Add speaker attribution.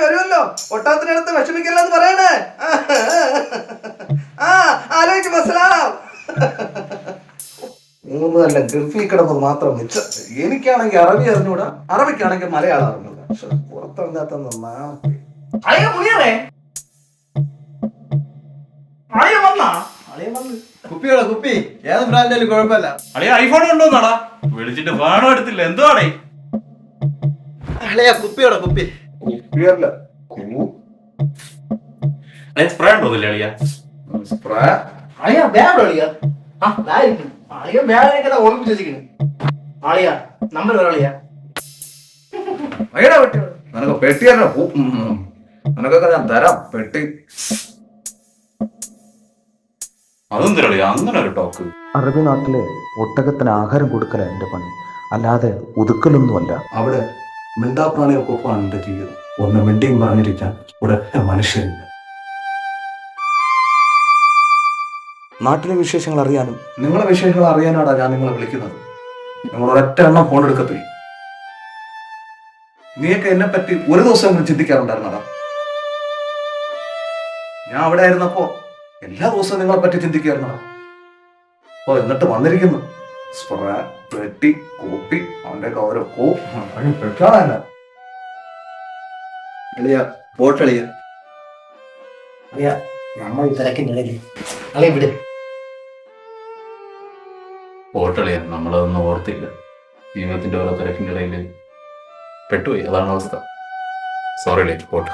Speaker 1: വരുമല്ലോ. ഒട്ടാത്തിനടുത്ത് വിഷമിക്കല്ലെന്ന് പറയണേ. ആ ആലോചിക്ക് മനസ്സിലാവും മൂന്നല്ല ഗൾഫിൽ കിടന്നത് മാത്രം മിച്ച എനിക്കാണെങ്കിൽ അറബി അറിഞ്ഞൂടാ. അറബിക്കാണെങ്കിൽ മലയാളം അറിഞ്ഞൂടാ. പക്ഷെ പുറത്തിറങ്ങാത്ത
Speaker 2: അളിയ മുനിയറേ? അളിയ വന്നാ? അളിയ വന്ന്.
Speaker 3: കുപ്പികളോ കുപ്പി? ഏത് ബ്രാൻഡായാലും കുഴപ്പമില്ല.
Speaker 4: അളിയ ഐഫോൺ കൊണ്ടുവന്നാടാ. വിളിച്ചിട്ട് വേണം എടുത്തില്ല. എന്തുവാടേ?
Speaker 3: അളയാ കുപ്പിയോടെ കുപ്പി.
Speaker 1: കുപ്പിയല്ല
Speaker 4: അളിയ സ്പ്രേ ഉണ്ടോന്നില്ല അളിയ?
Speaker 1: സ്പ്രേ
Speaker 2: അളിയ ബാഗ് അളിയ? ആ ബാഗ് അളിയ ബാഗിനൊക്കെ ഒളിപ്പിച്ച് വെച്ചിരിക്കുന്നു. അളിയ നമ്പർ വരാം അളിയ.
Speaker 1: അയ്യടാ പെട്ടി. നിനക്ക്. നിനക്കൊക്കെ ഞാൻ തരാം പെട്ടി.
Speaker 4: അതെന്തിനാ അളിയ? അങ്ങനെ ഒരു ടോക്ക്
Speaker 5: അറബി നാട്ടിലെ ഒട്ടകത്തിന് ആഹാരം കൊടുക്കല എന്റെ പണി. അല്ലാതെ ഒതുക്കലൊന്നുമല്ല.
Speaker 1: അവിടെ മിണ്ടാപ്രാണികൾക്കൊപ്പമാണ് എന്റെ ജീവിതം ഒന്ന് മിണ്ടിയും പറഞ്ഞിരിക്കാൻ ഒരൊറ്റ മനുഷ്യരില്ല. നാട്ടിലെ വിശേഷങ്ങൾ അറിയാനും നിങ്ങളെ വിശേഷങ്ങൾ അറിയാനാടാ ഞാൻ നിങ്ങളെ വിളിക്കുന്നത്. നിങ്ങൾ ഒരൊറ്റ എണ്ണം ഫോൺ എടുക്കത്തില്ല? നീയൊക്കെ എന്നെ പറ്റി ഒരു ദിവസം ചിന്തിക്കാറുണ്ടായിരുന്നടാ. ഞാൻ അവിടെ ആയിരുന്നപ്പോ എല്ലാ ദിവസവും നിങ്ങളെ പറ്റി ചിന്തിക്കാറുണ്ടടാ ഓ എന്നിട്ട് വന്നിരിക്കുന്നു. സ്പ്രേ പെട്ടി കോപ്പി അവന്റെ ഓരോ
Speaker 3: അളിയ
Speaker 2: നമ്മൾ ഇടയിൽ അളിയ വിട്.
Speaker 4: പോട്ടളിയ നമ്മളതൊന്നും ഓർത്തില്ല. ജീവിതത്തിന്റെ ഓരോ തിരക്കിന്റെ ഇടയിൽ പെട്ടുപോയി. അതാണ് അവസ്ഥ. Sorry late pot